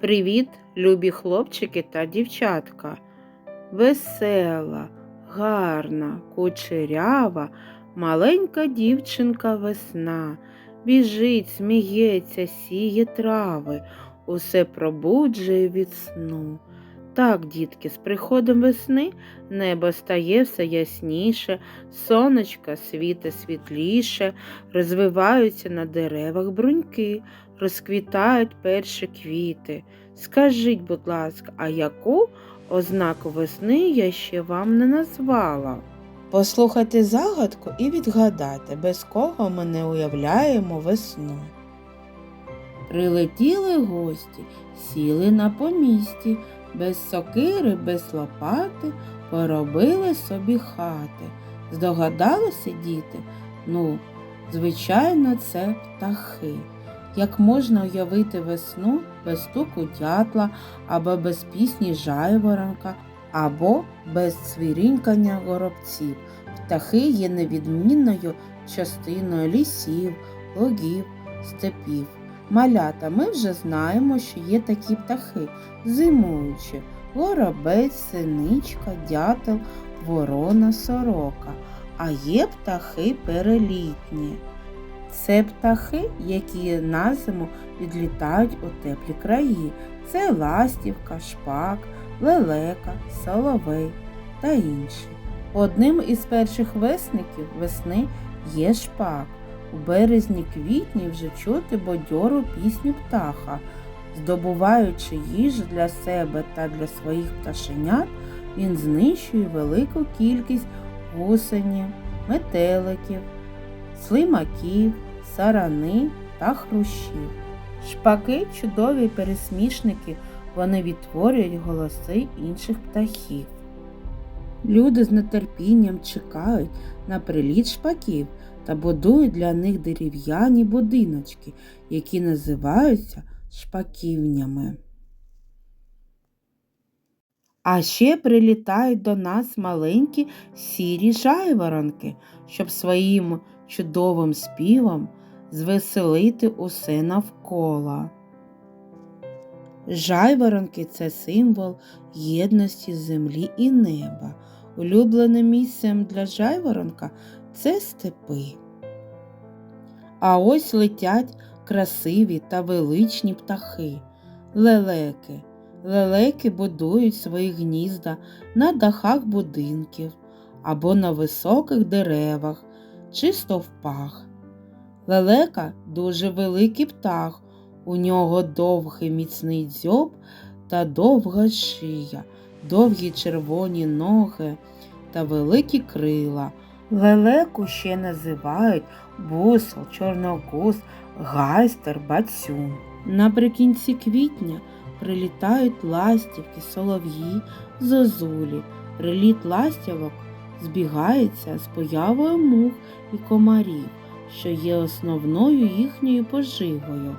Привіт, любі хлопчики та дівчатка. Весела, гарна, кучерява, маленька дівчинка весна. Біжить, сміється, сіє трави, усе пробуджує від сну. Так, дітки, з приходом весни небо стає все ясніше, сонечко світе світліше, розвиваються на деревах бруньки, розквітають перші квіти. Скажіть, будь ласка, а яку ознаку весни я ще вам не назвала? Послухайте загадку і відгадайте, без кого ми не уявляємо весну. Прилетіли гості, сіли на помісті, без сокири, без лопати, поробили собі хати. Здогадалися діти? Ну, звичайно, це птахи. Як можна уявити весну без стуку дятла, або без пісні жайворонка, або без цвірінькання горобців. Птахи є невідмінною частиною лісів, лугів, степів. Малята, ми вже знаємо, що є такі птахи, зимуючі, горобець, синичка, дятел, ворона, сорока, а є птахи перелітні. Це птахи, які на зиму відлітають у теплі краї. Це ластівка, шпак, лелека, соловей та інші. Одним із перших весників весни є шпак. У березні квітні вже чути бадьору пісню птаха. Здобуваючи їжу для себе та для своїх пташенят, він знищує велику кількість гусенів, метеликів, слимаків, сарани та хрущів. Шпаки чудові пересмішники, вони відтворюють голоси інших птахів. Люди з нетерпінням чекають на приліт шпаків та будують для них дерев'яні будиночки, які називаються шпаківнями. А ще прилітають до нас маленькі сірі жайворонки, щоб своїм чудовим співом звеселити усе навколо. Жайворонки це символ єдності землі і неба. Улюбленим місцем для жайворонка це степи. А ось летять красиві та величні птахи, лелеки. Лелеки будують свої гнізда на дахах будинків або на високих деревах чи стовпах. Лелека дуже великий птах, у нього довгий міцний дзьоб та довга шия, довгі червоні ноги та великі крила. Лелеку ще називають бусел, чорнокус, гайстер, бацюн. Наприкінці квітня прилітають ластівки, солов'ї, зозулі. Приліт ластівок збігається з появою мух і комарів, що є основною їхньою поживою.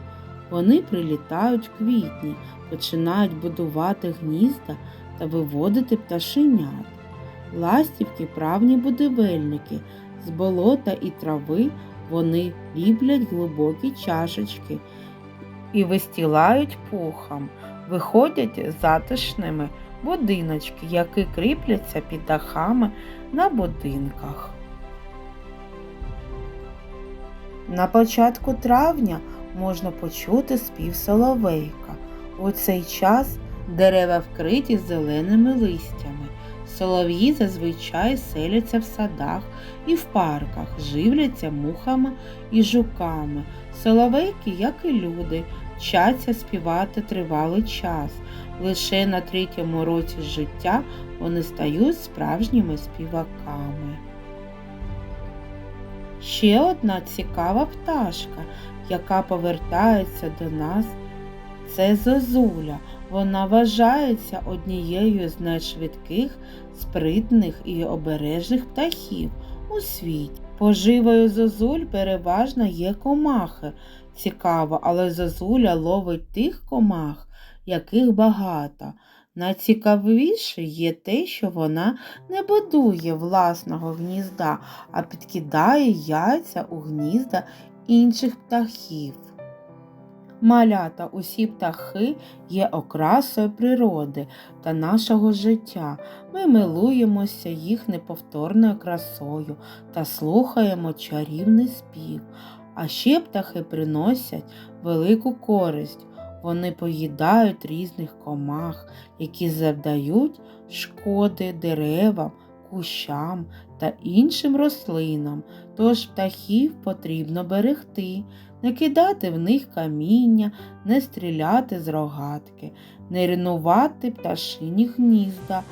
Вони прилітають в квітні, починають будувати гнізда та виводити пташенят. Ластівки правні будівельники, з болота і трави вони ліплять глибокі чашечки і вистілають пухом, виходять затишними будиночки, які кріпляться під дахами на будинках. На початку травня можна почути спів соловейка. У цей час дерева вкриті зеленими листями. Солов'ї зазвичай селяться в садах і в парках, живляться мухами і жуками. Соловейки, як і люди, вчаться співати тривалий час. Лише на третьому році життя вони стають справжніми співаками. Ще одна цікава пташка, яка повертається до нас, це зозуля. Вона вважається однією з найшвидких, спритних і обережних птахів у світі. Поживою зозуль переважно є комахи. Цікаво, але зозуля ловить тих комах, яких багато. Найцікавіше є те, що вона не будує власного гнізда, а підкидає яйця у гнізда інших птахів. Малята, усі птахи є окрасою природи та нашого життя. Ми милуємося їх неповторною красою та слухаємо чарівний спів. А ще птахи приносять велику користь. Вони поїдають різних комах, які завдають шкоди деревам, кущам та іншим рослинам. Тож птахів потрібно берегти, не кидати в них каміння, не стріляти з рогатки, не руйнувати пташині гнізда.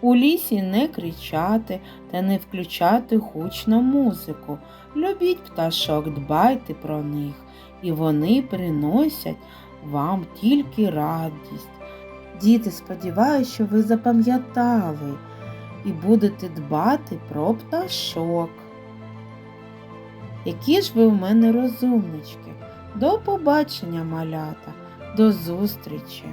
У лісі не кричати та не включати гучну музику. Любіть пташок, дбайте про них, і вони приносять вам тільки радість. Діти, сподіваюся, що ви запам'ятали і будете дбати про пташок. Які ж ви в мене розумнички. До побачення, малята, до зустрічі!